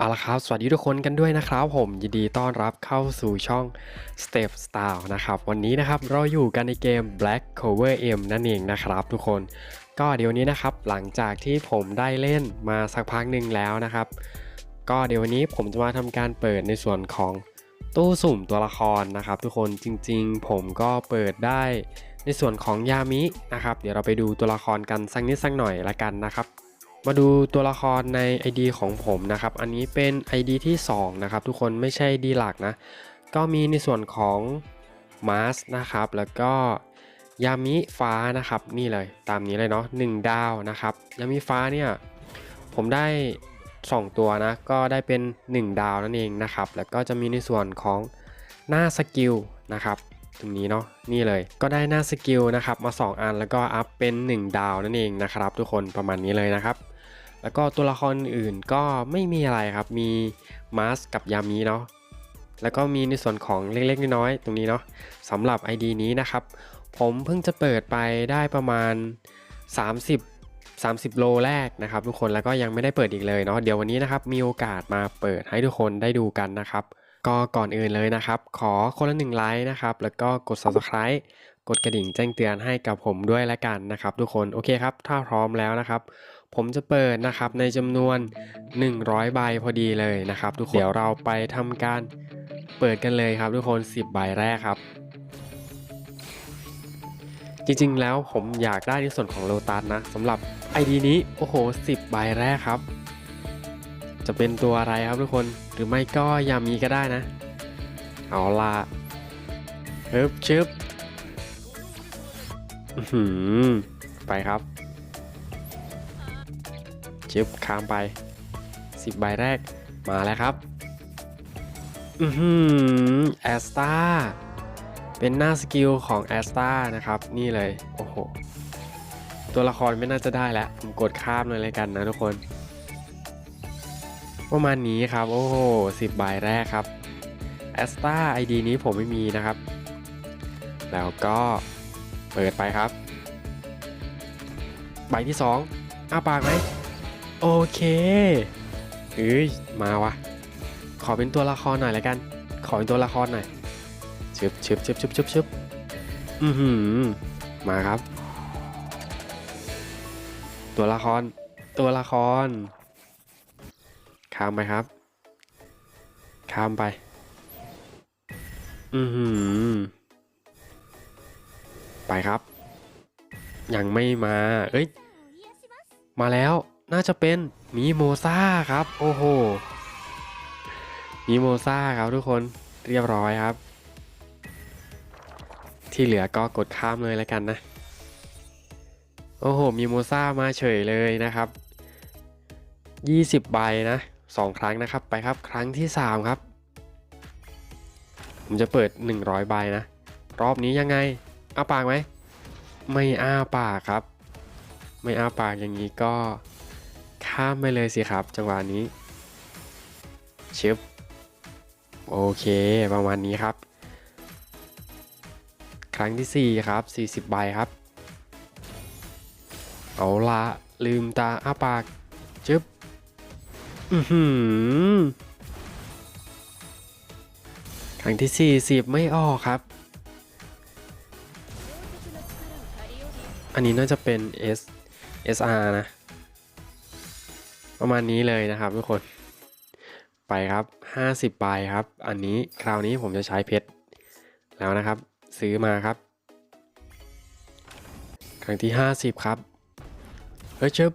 เอาละครับ สวัสดีทุกคนกันด้วยนะครับ ผมยินดีต้อนรับเข้าสู่ช่อง Step Style นะครับ วันนี้นะครับเราอยู่กันในเกม Black Cover M นั่นเองนะครับทุกคน ก็เดี๋ยวนี้นะครับหลังจากที่ผมได้เล่นมาสักพักหนึ่งแล้วนะครับ ก็เดี๋ยววันนี้ผมจะมาทำการเปิดในส่วนของตู้สุ่มตัวละครนะครับ ทุกคนจริงๆ ผมก็เปิดได้ในส่วนของยามินะครับ เดี๋ยวเราไปดูตัวละครกันสักนิดสักหน่อยละกันนะครับ มาดูตัวละครใน ID ของผมนะครับ อันนี้เป็น ID ที่ 2 นะครับ ทุกคนไม่ใช่ ID หลักนะ ก็มีในส่วนของมาสนะครับ แล้วก็ยามิฟ้านะครับ นี่เลยตามนี้เลยเนาะ1ดาวนะครับ ยามิฟ้าเนี่ยผมได้ 2 ตัวนะ ก็ได้เป็น 1 ดาวนั่นเองนะครับ แล้วก็จะมีในส่วนของหน้าสกิลนะครับ ตรงนี้เนาะนี่เลย ก็ได้หน้าสกิลนะครับมา 2 อันแล้วก็อัพเป็น 1 ดาวนั่นเองนะครับทุกคนประมาณนี้เลยนะครับ แล้วก็ตัวละครอื่นก็ไม่มีอะไรครับมีมาสกับยามีเนาะแล้วก็มีในส่วนของเล็กๆน้อยๆตรงนี้เนาะสำหรับ ID นี้นะครับ ผมเพิ่งจะเปิดไปได้ประมาณ 30 30 โลแรกนะครับทุกคนแล้วก็ยังไม่ได้เปิดอีกเลยเนาะเดี๋ยววันนี้นะครับมีโอกาสมาเปิดให้ทุกคนได้ดูกันนะครับ ก็ก่อนอื่นเลยนะครับ ขอคนละหนึ่งไลค์นะครับ แล้วก็กด subscribe กดกระดิ่งแจ้งเตือนให้กับผมด้วยละกันนะครับ ทุกคนโอเคครับ ถ้าพร้อมแล้วนะครับ ผมจะเปิดนะครับในจำนวน 100 ใบพอดีเลยนะครับ ทุกคนเดี๋ยวเราไปทำการเปิดกันเลยครับทุกคน 10 ใบแรกครับ จริงๆแล้วผมอยากได้ในส่วนของโลตัสนะสำหรับ ID นี้โอ้โห 10 ใบแรกครับ จะเป็นตัวอะไรครับทุกคนหรือไม่ก็ยามีก็ได้นะ เอาล่ะเฮิบชึบหือไปครับชึบข้ามไป 10 ใบแรกมาแล้วครับ อือหือแอสตาเป็นหน้าสกิลของแอสตานะครับ นี่เลย โอ้โห ตัวละครไม่น่าจะได้แล้วผมกดข้ามเลยเลยกันนะทุกคน ประมาณนี้ครับ โอ้โหสิบใบแรกครับแอสตาไอดีนี้ผมไม่มีนะครับ แล้วก็เปิดไปครับ ใบที่2อ้าปากไหมโอเคเอ้ยมาวะขอเป็นตัวละครหน่อยล้วกัน ขอเป็นตัวละครหน่อยชึบชึบชึบชึบชึบชึบอือหือมาครับ ตัวละคร ตัวละคร ข้ามไปครับ ข้ามไป อือหือ ไปครับ ยังไม่มา เอ้ย มาแล้ว น่าจะเป็นมีโมซ่าครับ โอ้โห มีโมซ่าครับทุกคน เรียบร้อยครับ ที่เหลือก็กดข้ามเลยแล้วกันนะ โอ้โห มีโมซ่ามาเฉยเลยนะครับ 20 ใบนะ 2 ครั้งนะครับ ไปครับครั้งที่ 3 ครับ ผมจะเปิด 100 ใบนะ รอบนี้ยังไงอ้าปากไหม ไม่อ้าปากครับ ไม่อ้าปากอย่างนี้ก็ข้ามไปเลยสิครับ จังหวะนี้ชึบโอเค ประมาณนี้ครับ ครั้งที่ 4 ครับ 40 ใบครับ เอาละลืมตาอ้าปากจึ๊บ อือหือครั้งที่ 40 ไม่ออกครับ อันนี้น่าจะเป็น S SR นะ ประมาณนี้เลยนะครับทุกคน ไปครับ 50ใบครับ อันนี้คราวนี้ผมจะใช้เพชรแล้วนะครับ ซื้อมาครับ ครั้งที่ 50 ครับ เฮ้ยเชิบ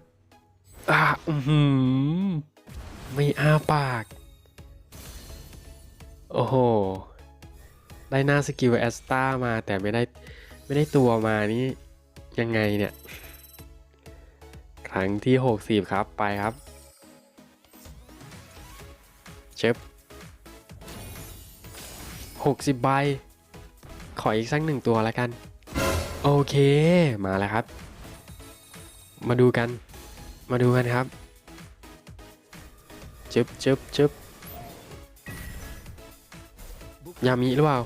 อ่าอือหือ ไม่อ้าปาก โอ้โห ได้หน้าสกิลแอสตามาแต่ไม่ได้ไม่ได้ตัวมานี่ยังไงเนี่ย ครั้งที่ 60 ครับไปครับเช็บ60 ใบ ขออีกสักหนึ่งตัวแล้วกัน โอเค มาแล้วครับ มาดูกัน มาดูกันครับ จึบจึบจึบยามีหรือเปล่า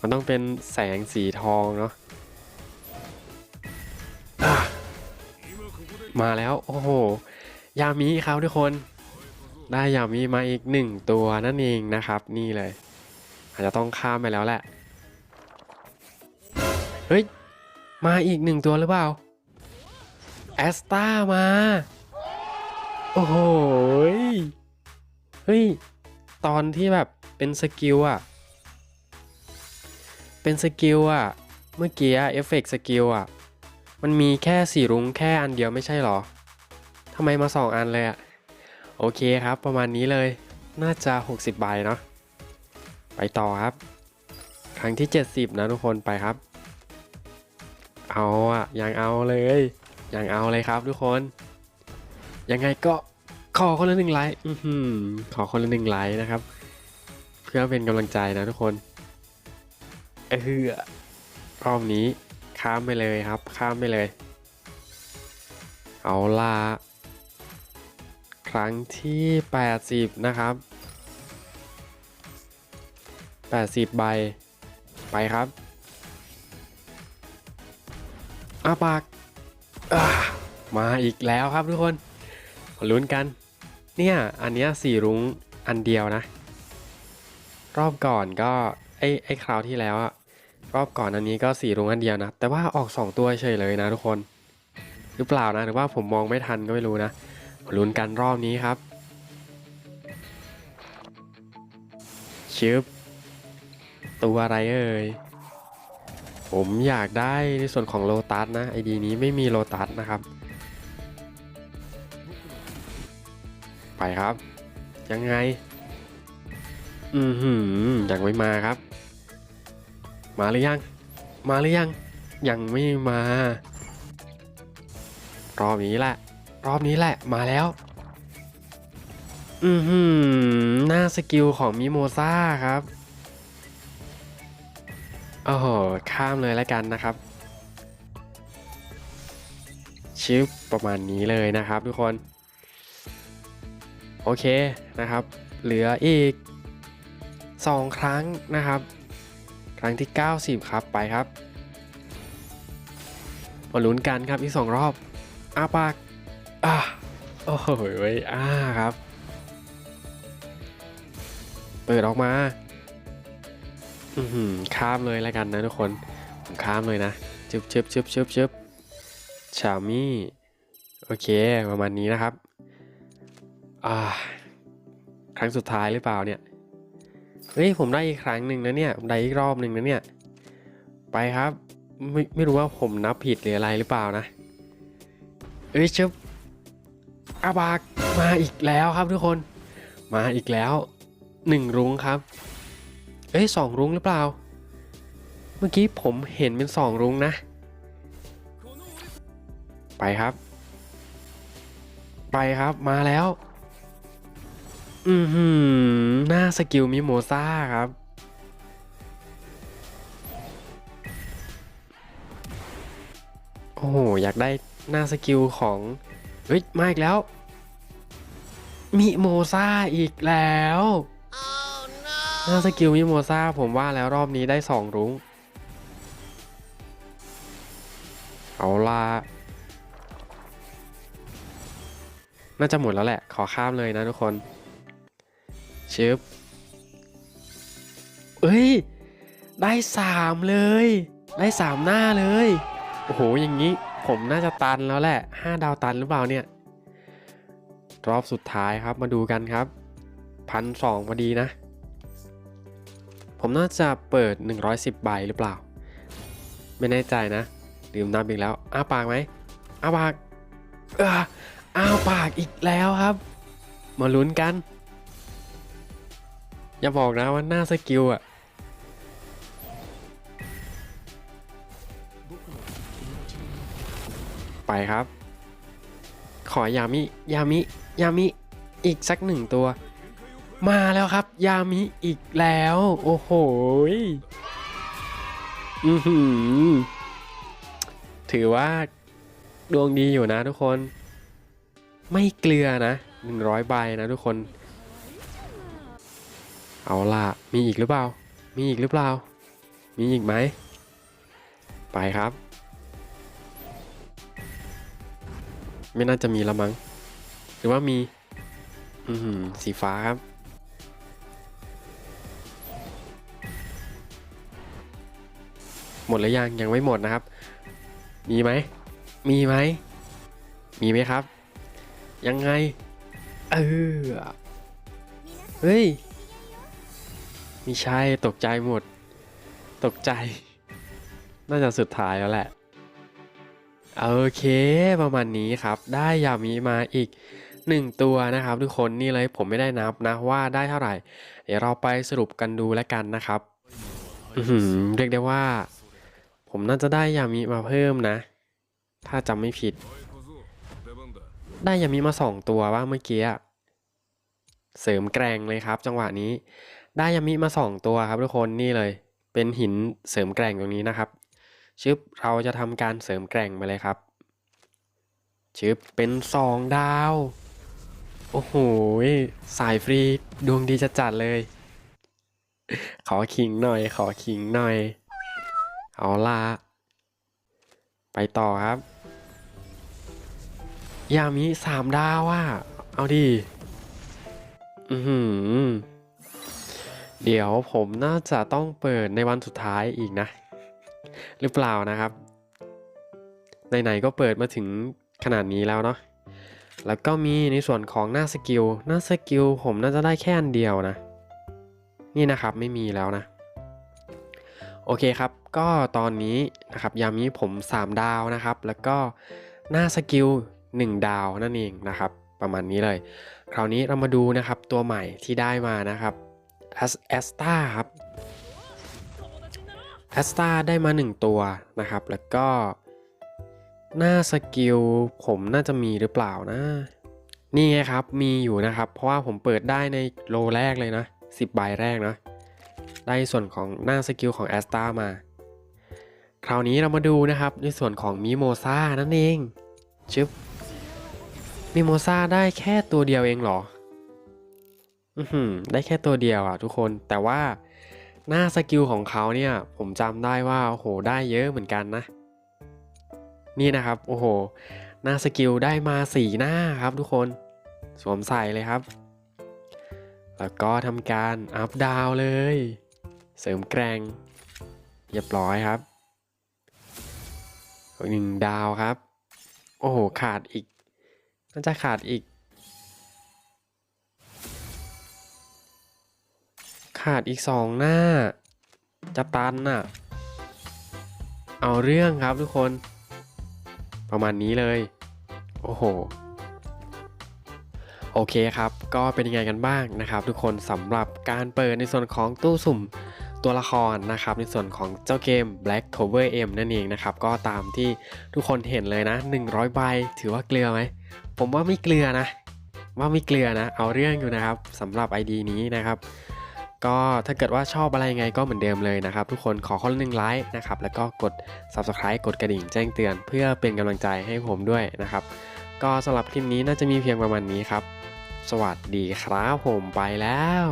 มันต้องเป็นแสงสีทองเนาะอะมาแล้วโอ้โห ยามีครับทุกคน ได้ยามีมาอีกหนึ่งตัวนั่นเองนะครับ นี่เลย อาจจะต้องข้ามไปแล้วแหละ เฮ้ย มาอีกหนึ่งตัวหรือเปล่า แอสตามา โอ้โหเฮ้ย ตอนที่แบบเป็นสกิลอะเป็นสกิลอะเมื่อกี้เอฟเฟกต์สกิลอะมันมีแค่สีรุ้งแค่อันเดียวไม่ใช่หรอทำไมมาสองอันเลยอะโอเคครับ ประมาณนี้เลย น่าจะ 60ใบเนาะ ไปต่อครับ ครั้งที่ 70 นะทุกคนไปครับ เอาอะยังเอาเลย ยังเอาเลยครับทุกคน ยังไงก็ขอคนละหนึ่งไลค์อือหือขอคนละหนึ่งไลค์นะครับ เพื่อเป็นกำลังใจนะทุกคนเออรอบนี้ข้ามไปเลยครับ ข้ามไปเลย เอาล่ะครั้งที่ 80 นะครับ 80 ใบ ไปครับอาปาก มาอีกแล้วครับทุกคน ลุ้นกัน เนี่ย อันเนี้ยสีรุ้งอันเดียวนะ รอบก่อนก็ไอ้ไอ้คราวที่แล้วอะรอบก่อนอันนี้ก็สีรุ้งอันเดียวนะ แต่ว่าออก 2 ตัวเฉยเลยนะทุกคน หรือเปล่านะหรือว่าผมมองไม่ทันก็ไม่รู้นะลุ้นกันรอบนี้ครับชึบตัวอะไรเอ่ยผมอยากได้ในส่วนของโลตัสนะไอดีนี้ไม่มีโลตัสนะครับ ไปครับ ยังไง อือหือยังไม่มาครับ มาหรือยัง มาหรือยัง ยังไม่มา รอบนี้แหละ รอบนี้แหละ มาแล้ว อือหือหน้าสกิลของมิโมซ่าครับโอ้โห ข้ามเลยแล้วกันนะครับ ชิปประมาณนี้เลยนะครับทุกคน โอเคนะครับ เหลืออีก 2 ครั้งนะครับ ครั้งที่ 90 ครับไปครับมาลุ้นกันครับอีก 2 รอบอาปากอ่าโอ้โหเว้ยอ้าครับ เปิดออกมา อือหือข้ามเลยแล้วกันนะทุกคน ผมข้ามเลยนะชึบชึบชึบชึบชึบชามี่ โอเค ประมาณนี้นะครับ อ่า ครั้งสุดท้ายหรือเปล่าเนี่ย เฮ้ย ผมได้อีกครั้งหนึ่งนะเนี่ย ผมได้อีกรอบหนึ่งนะเนี่ย ไปครับ ไม่ไม่รู้ว่าผมนับผิดหรืออะไรหรือเปล่านะ เอ้ยชึบอาบากมาอีกแล้วครับทุกคน มาอีกแล้วหนึ่งรุ้งครับ เอ้ยสองรุ้งหรือเปล่า เมื่อกี้ผมเห็นเป็นสองรุ้งนะ ไปครับ ไปครับมาแล้ว อือหือหน้าสกิลมิโมซ่าครับ โอ้โห อยากได้หน้าสกิลของ เฮ้ย มาอีกแล้ว มิโมซ่าอีกแล้วหน้าสกิลมิโมซ่าผมว่าแล้วรอบนี้ได้2รุ้ง เอาละน่าจะหมดแล้วแหละ ขอข้ามเลยนะทุกคน ชึบเอ้ย ได้3เลย ได้3หน้าเลย โอ้โห อย่างนี้ผมน่าจะตันแล้วแหละ5ดาวตันหรือเปล่าเนี่ย รอบสุดท้ายครับมาดูกันครับพันสองพอดีนะ ผมน่าจะเปิด 110 ใบหรือเปล่า ไม่แน่ใจนะลืมนับอีกแล้ว อ้าปากไหมอ้าปากเอออ้าปากอีกแล้วครับ มาลุ้นกัน อย่าบอกนะว่าหน้าสกิลอะไปครับ ขอยามิ ยามิ ยามิ อีกสักหนึ่งตัว มาแล้วครับ ยามิอีกแล้ว โอ้โหยอือหือถือว่าดวงดีอยู่นะทุกคน ไม่เกลือนะ 100ใบนะทุกคน เอาล่ะ มีอีกหรือเปล่า มีอีกหรือเปล่า มีอีกไหม ไปครับ ไม่น่าจะมีละมั้ง หรือว่ามี อือหือสีฟ้าครับ หมดหรือยัง ยังไม่หมดนะครับ มีไหม มีไหม มีไหมครับ ยังไง เออ เฮ้ย ไม่ใช่ตกใจหมด ตกใจ น่าจะสุดท้ายแล้วแหละ โอเคประมาณนี้ครับ ได้ยามีมาอีกหนึ่งตัวนะครับ ทุกคนนี่เลยผมไม่ได้นับนะว่าได้เท่าไหร่ เดี๋ยวเราไปสรุปกันดูแล้วกันนะครับเรียกได้ว่า ผมน่าจะได้ยามีมาเพิ่มนะ ถ้าจำไม่ผิด ได้ยามีมาสองตัวว่าเมื่อกี้เสริมแกร่งเลยครับ จังหวะนี้ ได้ยามิมาสองตัวครับทุกคนนี่เลย เป็นหินเสริมแกร่งตรงนี้นะครับ ชึบเราจะทำการเสริมแกร่งมาเลยครับ ชึบเป็นสองดาว โอ้โหสายฟรีดวงดีจะจัดเลย ขอขิงหน่อย ขอขิงหน่อย เอาละไปต่อครับ ยามิสามดาวอะ เอาดิอือหือ เดี๋ยวผมน่าจะต้องเปิดในวันสุดท้ายอีกนะ หรือเปล่านะครับไหนๆก็เปิดมาถึงขนาดนี้แล้วเนาะแล้วก็มีในส่วนของหน้าสกิลหน้าสกิลผมน่าจะได้แค่อันเดียวนะ นี่นะครับไม่มีแล้วนะ โอเคครับ ก็ตอนนี้นะครับยามีผม 3 ดาวนะครับ แล้วก็หน้าสกิล1 ดาวนั่นเองนะครับ ประมาณนี้เลย คราวนี้เรามาดูนะครับตัวใหม่ที่ได้มานะครับ แอสตาครับแอสตาได้มา 1 ตัวนะครับ แล้วก็หน้าสกิลผมน่าจะมีหรือเปล่านะ นี่ไงครับมีอยู่นะครับ เพราะว่าผมเปิดได้ในโลแรกเลยนะ10ใบแรกนะได้ส่วนของหน้าสกิลของแอสตามา คราวนี้เรามาดูนะครับในส่วนของมิโมซานั่นเองชึบมิโมซาได้แค่ตัวเดียวเองเหรอ อือหือได้แค่ตัวเดียวอะทุกคนแต่ว่าหน้าสกิลของเขาเนี่ย ผมจำได้ว่าโอ้โหได้เยอะเหมือนกันนะ นี่นะครับ โอ้โห หน้าสกิลได้มาสี่หน้าครับทุกคนสวมใส่เลยครับ แล้วก็ทำการอัพดาวเลย เสริมแกรงเรียบร้อยครับหนึ่งดาวครับ โอ้โห ขาดอีกน่าจะขาดอีก ขาดอีกสองหน้า จะตันน่ะ เอาเรื่องครับทุกคน ประมาณนี้เลย โอ้โห โอเคครับ ก็เป็นยังไงกันบ้างนะครับ ทุกคนสำหรับการเปิดในส่วนของตู้สุ่มตัวละครนะครับในส่วนของเจ้าเกม Black Clover M นั่นเองนะครับก็ตามที่ทุกคนเห็นเลยนะ 100 ใบถือว่าเกลือไหม ผมว่าไม่เกลือนะ ว่าไม่เกลือนะ เอาเรื่องอยู่นะครับสำหรับ ID นี้นะครับ ก็ถ้าเกิดว่าชอบอะไรยังไงก็เหมือนเดิมเลยนะครับ ทุกคนขอคนละหนึ่งไลค์นะครับ แล้วก็กด Subscribe กดกระดิ่งแจ้งเตือน เพื่อเป็นกำลังใจให้ผมด้วยนะครับ ก็สำหรับคลิปนี้น่าจะมีเพียงประมาณนี้ครับ สวัสดีครับผมไปแล้ว